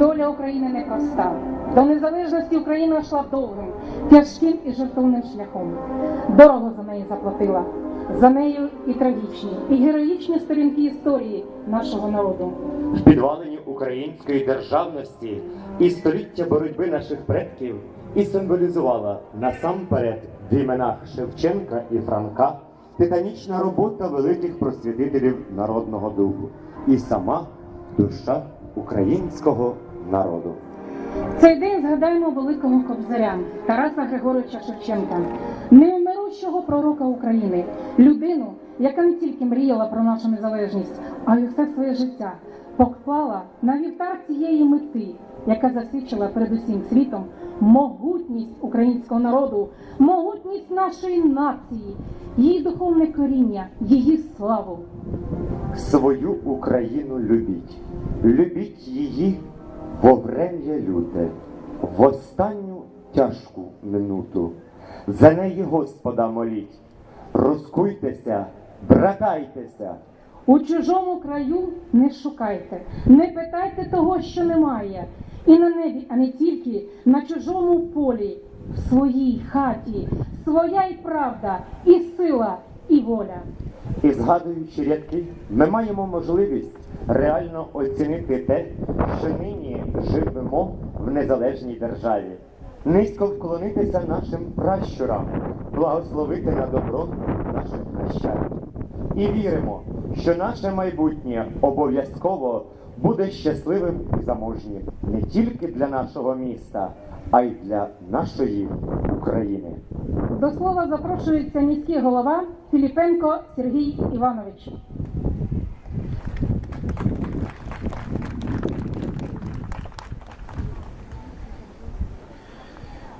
Доля України непроста. До незалежності Україна йшла довгим, тяжким і жертовним шляхом. Дорого за неї заплатила. За нею і трагічні, і героїчні сторінки історії нашого народу. в підвалині української державності і століття боротьби наших предків і символізувала насамперед в іменах Шевченка і Франка титанічна робота великих просвітителів народного духу і сама душа українського народу. Цей день згадаємо великого кобзаря Тараса Григоровича Шевченка, неумирущого пророка України, людину, яка не тільки мріяла про нашу незалежність, а й усе своє життя поклала на вівтар цієї мети, яка засвідчила перед усім світом могутність українського народу, могутність нашої нації, її духовне коріння, її славу. Свою Україну любіть, любіть її во врем'я люте, в останню тяжку минуту. За неї Господа моліть, розкуйтеся, братайтеся, У чужому краю не шукайте, не питайте того, що немає. І на небі, а не тільки на чужому полі, в своїй хаті, своя й правда, і сила, і воля. І згадуючи рядки, ми маємо можливість реально оцінити те, що нині живемо в незалежній державі. Низько вклонитися нашим пращурам, благословити на добро наших нащадків. І віримо, що наше майбутнє обов'язково буде щасливим і заможнім не тільки для нашого міста, а й для нашої України. До слова запрошується міський голова Філіпенко Сергій Іванович.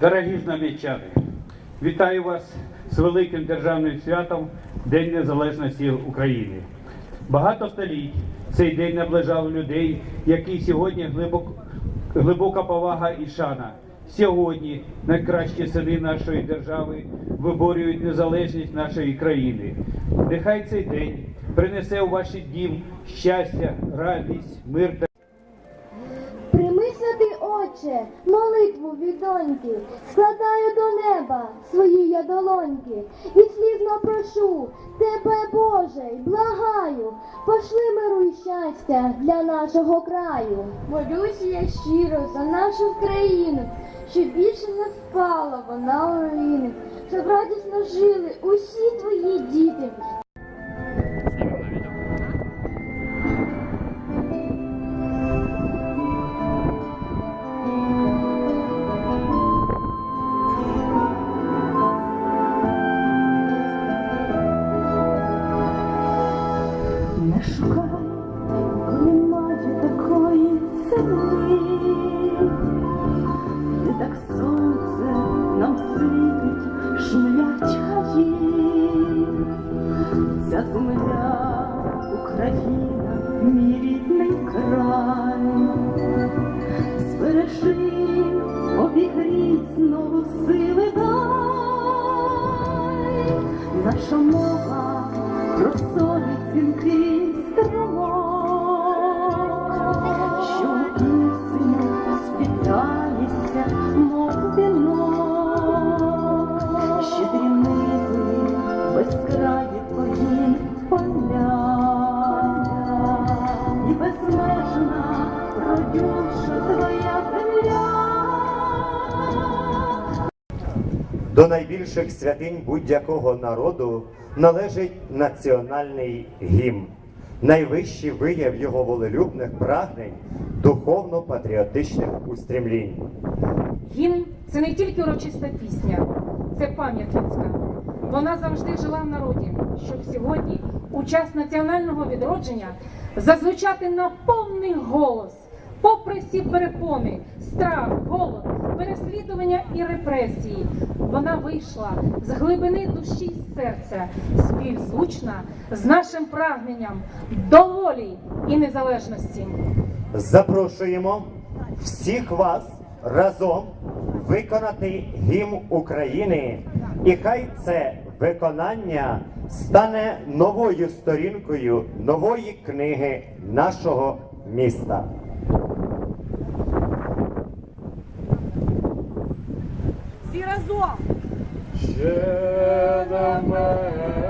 Дорогі знам'ячани, вітаю вас з великим державним святом День Незалежності України. Багато століть цей день наближав людей, які сьогодні глибок, глибока повага і шана. Сьогодні найкращі сини нашої держави виборюють незалежність нашої країни. Нехай цей день принесе у ваш дім щастя, радість, мир та Отче, молитву від доньки, складаю до неба свої я долоньки, і слізно прошу тебе, Боже, благаю, пошли миру і щастя для нашого краю. Молюся я щиро за нашу країну, щоб більше не впала вона у руїни, щоб радісно жили усі твої діти. Не шукай, немає такої землі, де так сонце нам світить, шумлять хаї. Ця земля, Україна, мій рідний край. Збережи, обігрій, знову сили дай. Наша мова про солі дзвінки До найбільших святинь будь-якого народу належить національний гімн, найвищий вияв його волелюбних прагнень, духовно-патріотичних устремлінь. Гімн це не тільки урочиста пісня, це пам'ять людська. Вона завжди жила в народі, щоб сьогодні, у час національного відродження, зазвучати на повний голос, попри всі перепони, страх, голод, переслідування і репресії. Вона вийшла з глибини душі й серця, співзвучна з нашим прагненням до волі і незалежності. Запрошуємо всіх вас разом виконати гімн України, і хай це виконання стане новою сторінкою нової книги нашого міста. Всі разом. Ще на мене.